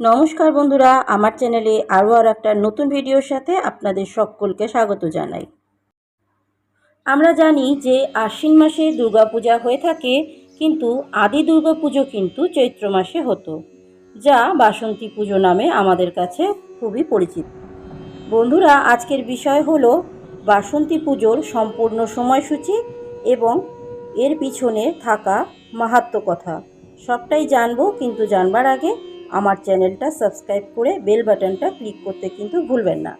নমস্কার বন্ধুরা, আমার চ্যানেলে আরও আর একটা নতুন ভিডিওর সাথে আপনাদের সকলকে স্বাগত জানাই। আমরা জানি যে আশ্বিন মাসে দুর্গাপূজা হয়ে থাকে, কিন্তু আদি দুর্গাপুজো কিন্তু চৈত্র মাসে হতো, যা বাসন্তী পুজো নামে আমাদের কাছে খুবই পরিচিত। বন্ধুরা, আজকের বিষয় হলো বাসন্তী পুজোর সম্পূর্ণ সময়সূচি এবং এর পিছনে থাকা মাহাত্ম কথা। সবটাই জানব, কিন্তু জানবার আগে আমার চ্যানেলটা সাবস্ক্রাইব করে বেল বাটনটা ক্লিক করতে কিন্তু ভুলবেন না।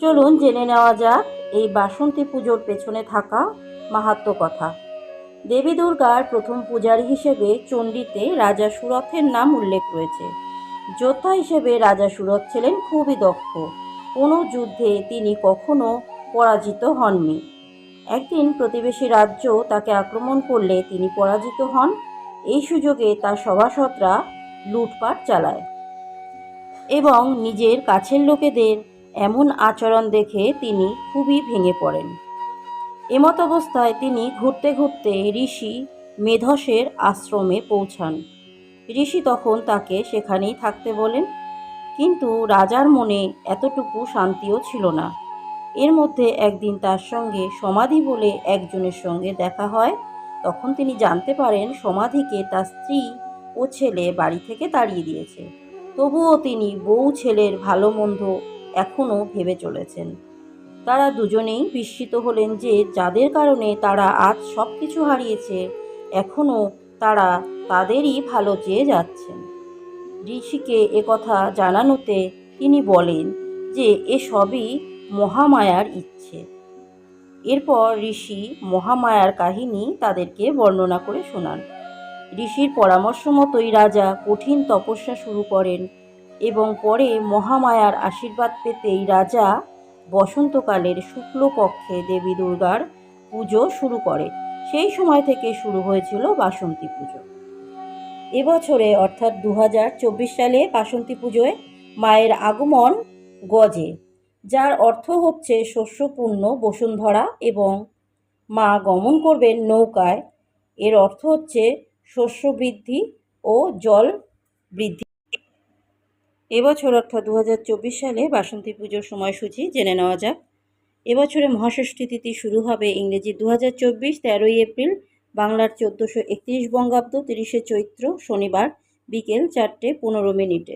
চলুন জেনে নেওয়া যাক এই বাসন্তী পুজোর পেছনে থাকা মাহাত্ম কথা। দেবী দুর্গার প্রথম পূজারী হিসেবে চণ্ডীতে রাজা সুরথের নাম উল্লেখ রয়েছে। যোদ্ধা হিসেবে রাজা সুরথ ছিলেন খুবই দক্ষ। কোনো যুদ্ধে তিনি কখনো পরাজিত হননি। একদিন প্রতিবেশী রাজ্য তাকে আক্রমণ করলে তিনি পরাজিত হন। এই সুযোগে তার সভাসদরা লুটপাট চালায় এবং নিজের কাছের লোকেদের এমন আচরণ দেখে তিনি খুবই ভেঙে পড়েন। এমত অবস্থায় তিনি ঘুরতে ঘুরতে ঋষি মেধসের আশ্রমে পৌঁছান। ঋষি তখন তাকে সেখানেই থাকতে বলেন, কিন্তু রাজার মনে এতটুকু শান্তিও ছিল না। এর মধ্যে একদিন তার সঙ্গে সমাধি বলে একজনের সঙ্গে দেখা হয়। তখন তিনি জানতে পারেন সমাধিকে তার স্ত্রী ও ছেলে বাড়ি থেকে তাড়িয়ে দিয়েছে। তবুও তিনি বউ ছেলের ভালো মন্দ এখনও ভেবে চলেছেন। তারা দুজনেই বিস্মিত হলেন যে যাদের কারণে তারা আজ সব কিছু হারিয়েছে, এখনও তারা তাদেরই ভালো চেয়ে যাচ্ছেন। ঋষিকে একথা জানানোতে তিনি বলেন যে এসবই মহামায়ার ইচ্ছে। এরপর ঋষি মহামায়ার কাহিনী তাদেরকে বর্ণনা করে শোনান। ঋষির পরামর্শ মতোই রাজা কঠিন তপস্যা শুরু করেন এবং পরে মহামায়ার আশীর্বাদ পেতেই রাজা বসন্তকালের শুক্লপক্ষে দেবী দুর্গার পুজো শুরু করে। সেই সময় থেকে শুরু হয়েছিল বাসন্তী পুজো। এবছরে অর্থাৎ দু হাজার চব্বিশ সালে বাসন্তী পুজোয় মায়ের আগমন গজে। যার অর্থ হচ্ছে শস্যপূর্ণ বসুন্ধরা এবং মা গমন করবেন নৌকায়। এর অর্থ হচ্ছে শস্য বৃদ্ধি ও জল বৃদ্ধি। এবছর অর্থাৎ দু হাজার চব্বিশ সালে বাসন্তী পুজোর সময়সূচি জেনে নেওয়া যাক। এবছরে মহাষষ্ঠী তিথি শুরু হবে ইংরেজি দু হাজার চব্বিশ, তেরোই এপ্রিল, বাংলার চোদ্দোশো একত্রিশ বঙ্গাব্দ, তিরিশে চৈত্র, শনিবার বিকেল চারটে পনেরো মিনিটে।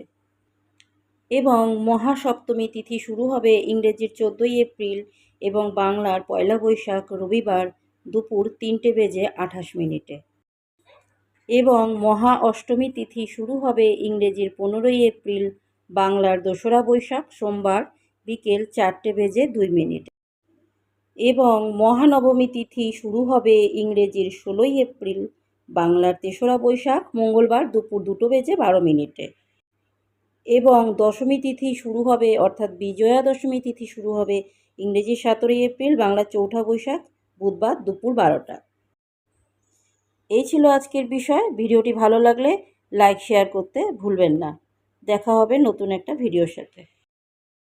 এবং মহাসপ্তমী তিথি শুরু হবে ইংরেজির চোদ্দোই এপ্রিল এবং বাংলার পয়লা বৈশাখ রবিবার দুপুর তিনটে বেজে আঠাশ মিনিটে। এবং মহা অষ্টমী তিথি শুরু হবে ইংরেজির পনেরোই এপ্রিল, বাংলার দোসরা বৈশাখ সোমবার বিকেল চারটে বেজে দুই মিনিটে। এবং মহানবমী তিথি শুরু হবে ইংরেজির ষোলোই এপ্রিল, বাংলার তেসরা বৈশাখ মঙ্গলবার দুপুর দুটো বেজে বারো মিনিটে। এবং দশমী তিথি শুরু হবে, অর্থাৎ বিজয়া দশমী তিথি শুরু হবে ইংরেজি সতেরোই এপ্রিল, বাংলা চৌঠা বৈশাখ, বুধবার দুপুর বারোটা। এই ছিল আজকের বিষয়। ভিডিওটি ভালো লাগলে লাইক, শেয়ার করতে ভুলবেন না। দেখা হবে নতুন একটা ভিডিওর সাথে।